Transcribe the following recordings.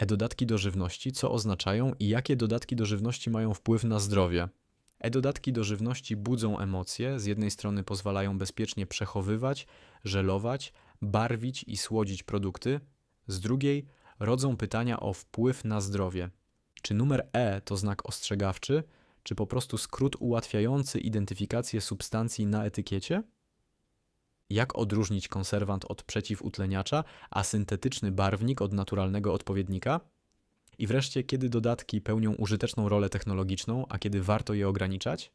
E-dodatki do żywności, co oznaczają i jakie dodatki do żywności mają wpływ na zdrowie. E-dodatki do żywności budzą emocje, z jednej strony pozwalają bezpiecznie przechowywać, żelować, barwić i słodzić produkty, z drugiej rodzą pytania o wpływ na zdrowie. Czy numer E to znak ostrzegawczy, czy po prostu skrót ułatwiający identyfikację substancji na etykiecie? Jak odróżnić konserwant od przeciwutleniacza, a syntetyczny barwnik od naturalnego odpowiednika? I wreszcie, kiedy dodatki pełnią użyteczną rolę technologiczną, a kiedy warto je ograniczać?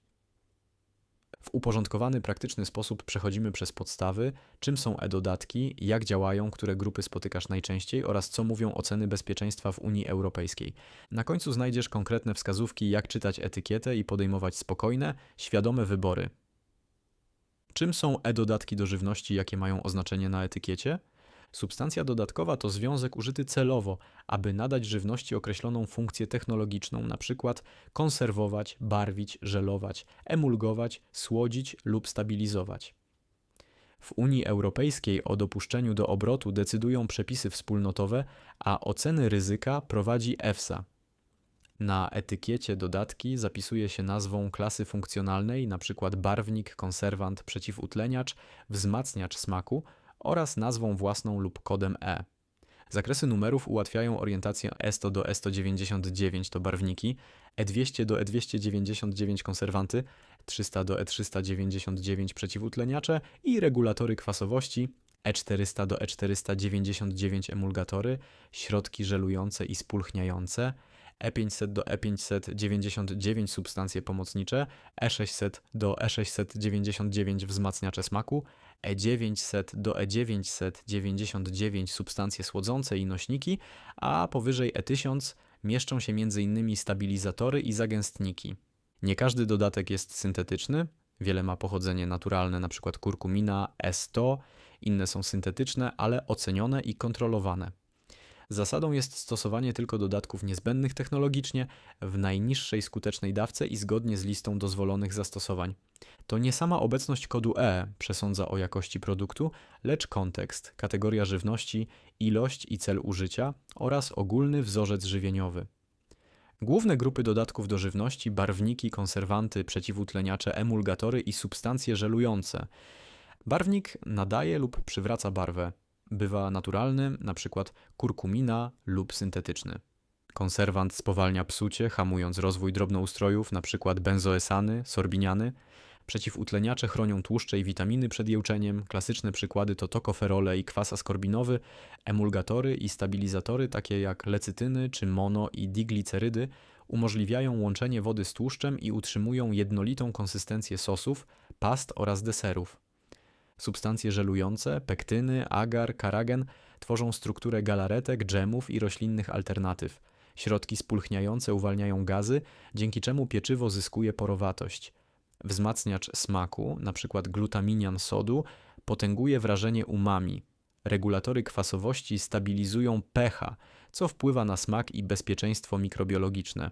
W uporządkowany, praktyczny sposób przechodzimy przez podstawy, czym są e-dodatki, jak działają, które grupy spotykasz najczęściej oraz co mówią oceny bezpieczeństwa w Unii Europejskiej. Na końcu znajdziesz konkretne wskazówki, jak czytać etykietę i podejmować spokojne, świadome wybory. Czym są e-dodatki do żywności, jakie mają oznaczenie na etykiecie? Substancja dodatkowa to związek użyty celowo, aby nadać żywności określoną funkcję technologiczną, np. konserwować, barwić, żelować, emulgować, słodzić lub stabilizować. W Unii Europejskiej o dopuszczeniu do obrotu decydują przepisy wspólnotowe, a oceny ryzyka prowadzi EFSA. Na etykiecie dodatki zapisuje się nazwą klasy funkcjonalnej, np. barwnik, konserwant, przeciwutleniacz, wzmacniacz smaku oraz nazwą własną lub kodem E. Zakresy numerów ułatwiają orientację E100 do E199 to barwniki, E200 do E299 konserwanty, 300 do E399 przeciwutleniacze i regulatory kwasowości, E400 do E499 emulgatory, środki żelujące i spulchniające, E500 do E599 substancje pomocnicze, E600 do E699 wzmacniacze smaku, E900 do E999 substancje słodzące i nośniki, a powyżej E1000 mieszczą się m.in. stabilizatory i zagęstniki. Nie każdy dodatek jest syntetyczny, wiele ma pochodzenie naturalne, np. kurkumina, E100, inne są syntetyczne, ale ocenione i kontrolowane. Zasadą jest stosowanie tylko dodatków niezbędnych technologicznie w najniższej skutecznej dawce i zgodnie z listą dozwolonych zastosowań. To nie sama obecność kodu E przesądza o jakości produktu, lecz kontekst, kategoria żywności, ilość i cel użycia oraz ogólny wzorzec żywieniowy. Główne grupy dodatków do żywności, barwniki, konserwanty, przeciwutleniacze, emulgatory i substancje żelujące. Barwnik nadaje lub przywraca barwę. Bywa naturalny, np. kurkumina lub syntetyczny. Konserwant spowalnia psucie, hamując rozwój drobnoustrojów, np. benzoesany, sorbiniany. Przeciwutleniacze chronią tłuszcze i witaminy przed jełczeniem. Klasyczne przykłady to tokoferole i kwas askorbinowy, emulgatory i stabilizatory takie jak lecytyny czy mono i diglicerydy umożliwiają łączenie wody z tłuszczem i utrzymują jednolitą konsystencję sosów, past oraz deserów. Substancje żelujące, pektyny, agar, karagen tworzą strukturę galaretek, dżemów i roślinnych alternatyw. Środki spulchniające uwalniają gazy, dzięki czemu pieczywo zyskuje porowatość. Wzmacniacz smaku, np. glutaminian sodu, potęguje wrażenie umami. Regulatory kwasowości stabilizują pH, co wpływa na smak i bezpieczeństwo mikrobiologiczne.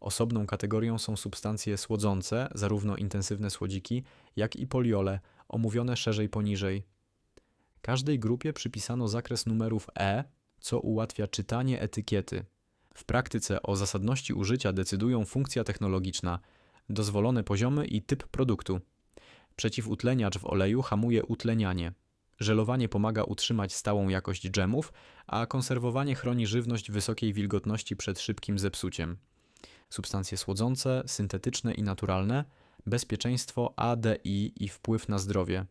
Osobną kategorią są substancje słodzące, zarówno intensywne słodziki, jak i poliole, omówione szerzej poniżej. Każdej grupie przypisano zakres numerów E, co ułatwia czytanie etykiety. W praktyce o zasadności użycia decydują funkcja technologiczna, dozwolone poziomy i typ produktu. Przeciwutleniacz w oleju hamuje utlenianie. Żelowanie pomaga utrzymać stałą jakość dżemów, a konserwowanie chroni żywność wysokiej wilgotności przed szybkim zepsuciem. Substancje słodzące, syntetyczne i naturalne, bezpieczeństwo ADI i wpływ na zdrowie.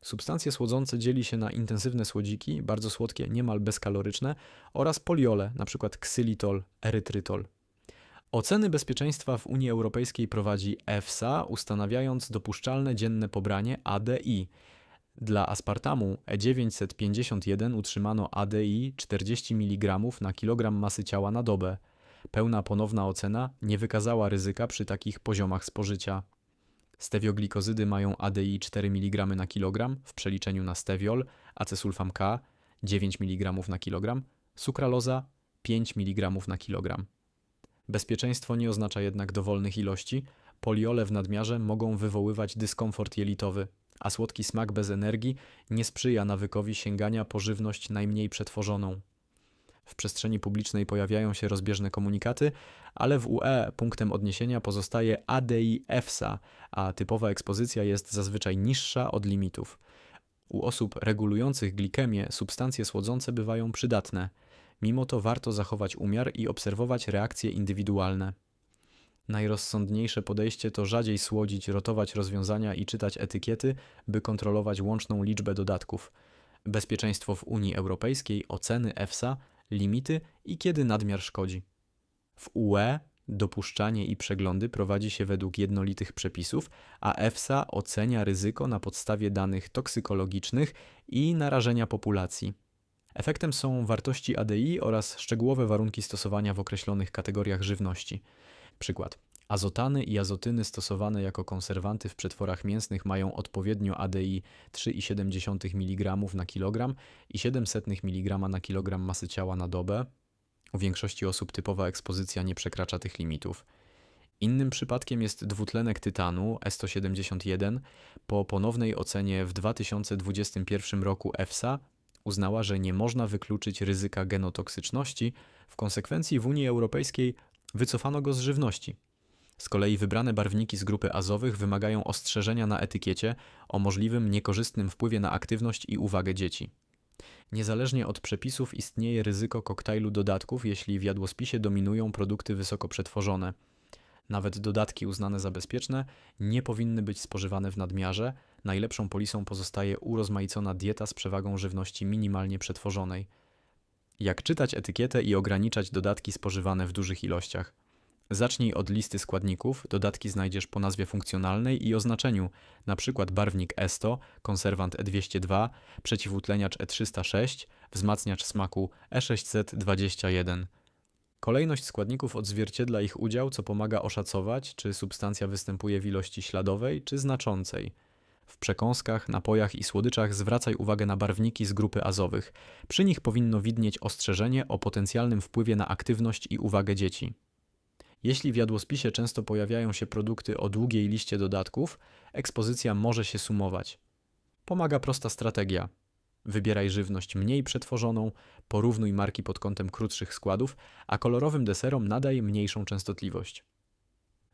Substancje słodzące dzieli się na intensywne słodziki, bardzo słodkie, niemal bezkaloryczne oraz poliole, np. ksylitol, erytrytol. Oceny bezpieczeństwa w Unii Europejskiej prowadzi EFSA, ustanawiając dopuszczalne dzienne pobranie ADI. Dla aspartamu E951 utrzymano ADI 40 mg na kilogram masy ciała na dobę. Pełna ponowna ocena nie wykazała ryzyka przy takich poziomach spożycia. Stewioglikozydy mają ADI 4 mg na kilogram w przeliczeniu na stewiol, acesulfam K 9 mg na kilogram, sukraloza 5 mg na kilogram. Bezpieczeństwo nie oznacza jednak dowolnych ilości. Poliole w nadmiarze mogą wywoływać dyskomfort jelitowy, a słodki smak bez energii nie sprzyja nawykowi sięgania po żywność najmniej przetworzoną. W przestrzeni publicznej pojawiają się rozbieżne komunikaty, ale w UE punktem odniesienia pozostaje ADI EFSA, a typowa ekspozycja jest zazwyczaj niższa od limitów. U osób regulujących glikemię substancje słodzące bywają przydatne. Mimo to warto zachować umiar i obserwować reakcje indywidualne. Najrozsądniejsze podejście to rzadziej słodzić, rotować rozwiązania i czytać etykiety, by kontrolować łączną liczbę dodatków. Bezpieczeństwo w Unii Europejskiej, oceny EFSA, limity i kiedy nadmiar szkodzi. W UE dopuszczanie i przeglądy prowadzi się według jednolitych przepisów, a EFSA ocenia ryzyko na podstawie danych toksykologicznych i narażenia populacji. Efektem są wartości ADI oraz szczegółowe warunki stosowania w określonych kategoriach żywności. Przykład. Azotany i azotyny stosowane jako konserwanty w przetworach mięsnych mają odpowiednio ADI 3,7 mg na kilogram i 700 mg na kilogram masy ciała na dobę. U większości osób typowa ekspozycja nie przekracza tych limitów. Innym przypadkiem jest dwutlenek tytanu S171. Po ponownej ocenie w 2021 roku EFSA uznała, że nie można wykluczyć ryzyka genotoksyczności. W konsekwencji w Unii Europejskiej wycofano go z żywności. Z kolei wybrane barwniki z grupy azowych wymagają ostrzeżenia na etykiecie o możliwym niekorzystnym wpływie na aktywność i uwagę dzieci. Niezależnie od przepisów istnieje ryzyko koktajlu dodatków, jeśli w jadłospisie dominują produkty wysoko przetworzone. Nawet dodatki uznane za bezpieczne nie powinny być spożywane w nadmiarze. Najlepszą polisą pozostaje urozmaicona dieta z przewagą żywności minimalnie przetworzonej. Jak czytać etykietę i ograniczać dodatki spożywane w dużych ilościach? Zacznij od listy składników, dodatki znajdziesz po nazwie funkcjonalnej i oznaczeniu, np. barwnik E100, konserwant E202, przeciwutleniacz E306, wzmacniacz smaku E621. Kolejność składników odzwierciedla ich udział, co pomaga oszacować, czy substancja występuje w ilości śladowej czy znaczącej. W przekąskach, napojach i słodyczach zwracaj uwagę na barwniki z grupy azowych. Przy nich powinno widnieć ostrzeżenie o potencjalnym wpływie na aktywność i uwagę dzieci. Jeśli w jadłospisie często pojawiają się produkty o długiej liście dodatków, ekspozycja może się sumować. Pomaga prosta strategia. Wybieraj żywność mniej przetworzoną, porównuj marki pod kątem krótszych składów, a kolorowym deserom nadaj mniejszą częstotliwość.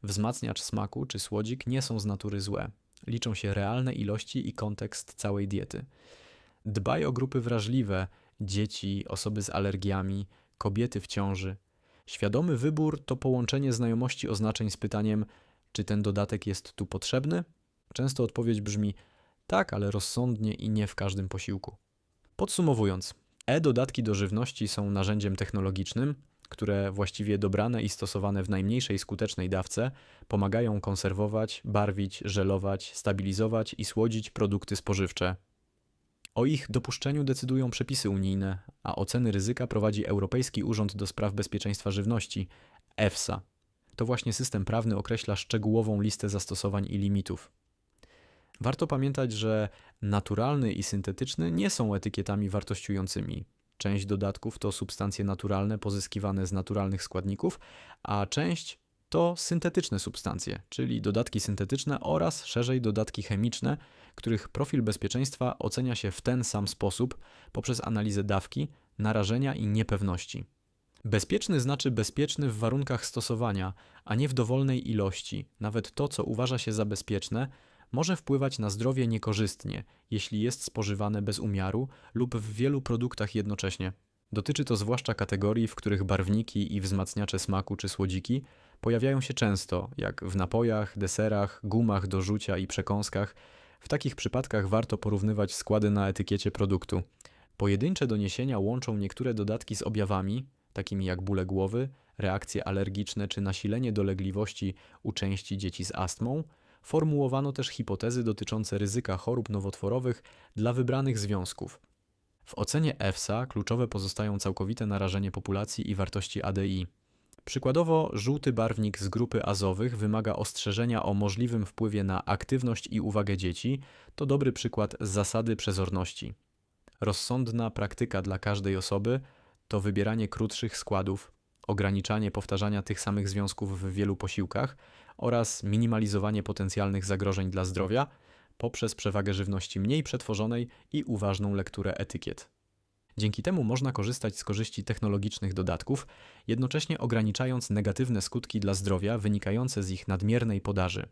Wzmacniacz smaku czy słodzik nie są z natury złe. Liczą się realne ilości i kontekst całej diety. Dbaj o grupy wrażliwe, dzieci, osoby z alergiami, kobiety w ciąży – Świadomy wybór to połączenie znajomości oznaczeń z pytaniem, czy ten dodatek jest tu potrzebny? Często odpowiedź brzmi tak, ale rozsądnie i nie w każdym posiłku. Podsumowując, e-dodatki do żywności są narzędziem technologicznym, które właściwie dobrane i stosowane w najmniejszej skutecznej dawce pomagają konserwować, barwić, żelować, stabilizować i słodzić produkty spożywcze o ich dopuszczeniu decydują przepisy unijne, a oceny ryzyka prowadzi Europejski Urząd do Spraw Bezpieczeństwa Żywności EFSA. To właśnie system prawny określa szczegółową listę zastosowań i limitów. Warto pamiętać, że naturalny i syntetyczny nie są etykietami wartościującymi. Część dodatków to substancje naturalne pozyskiwane z naturalnych składników, a część to syntetyczne substancje, czyli dodatki syntetyczne oraz szerzej dodatki chemiczne, których profil bezpieczeństwa ocenia się w ten sam sposób poprzez analizę dawki, narażenia i niepewności. Bezpieczny znaczy bezpieczny w warunkach stosowania, a nie w dowolnej ilości. Nawet to, co uważa się za bezpieczne, może wpływać na zdrowie niekorzystnie, jeśli jest spożywane bez umiaru lub w wielu produktach jednocześnie. Dotyczy to zwłaszcza kategorii, w których barwniki i wzmacniacze smaku czy słodziki pojawiają się często, jak w napojach, deserach, gumach do rzucia i przekąskach. W takich przypadkach warto porównywać składy na etykiecie produktu. Pojedyncze doniesienia łączą niektóre dodatki z objawami, takimi jak bóle głowy, reakcje alergiczne czy nasilenie dolegliwości u części dzieci z astmą. Formułowano też hipotezy dotyczące ryzyka chorób nowotworowych dla wybranych związków. W ocenie EFSA kluczowe pozostają całkowite narażenie populacji i wartości ADI. Przykładowo, żółty barwnik z grupy azowych wymaga ostrzeżenia o możliwym wpływie na aktywność i uwagę dzieci. To dobry przykład zasady przezorności. Rozsądna praktyka dla każdej osoby to wybieranie krótszych składów, ograniczanie powtarzania tych samych związków w wielu posiłkach oraz minimalizowanie potencjalnych zagrożeń dla zdrowia poprzez przewagę żywności mniej przetworzonej i uważną lekturę etykiet. Dzięki temu można korzystać z korzyści technologicznych dodatków, jednocześnie ograniczając negatywne skutki dla zdrowia wynikające z ich nadmiernej podaży.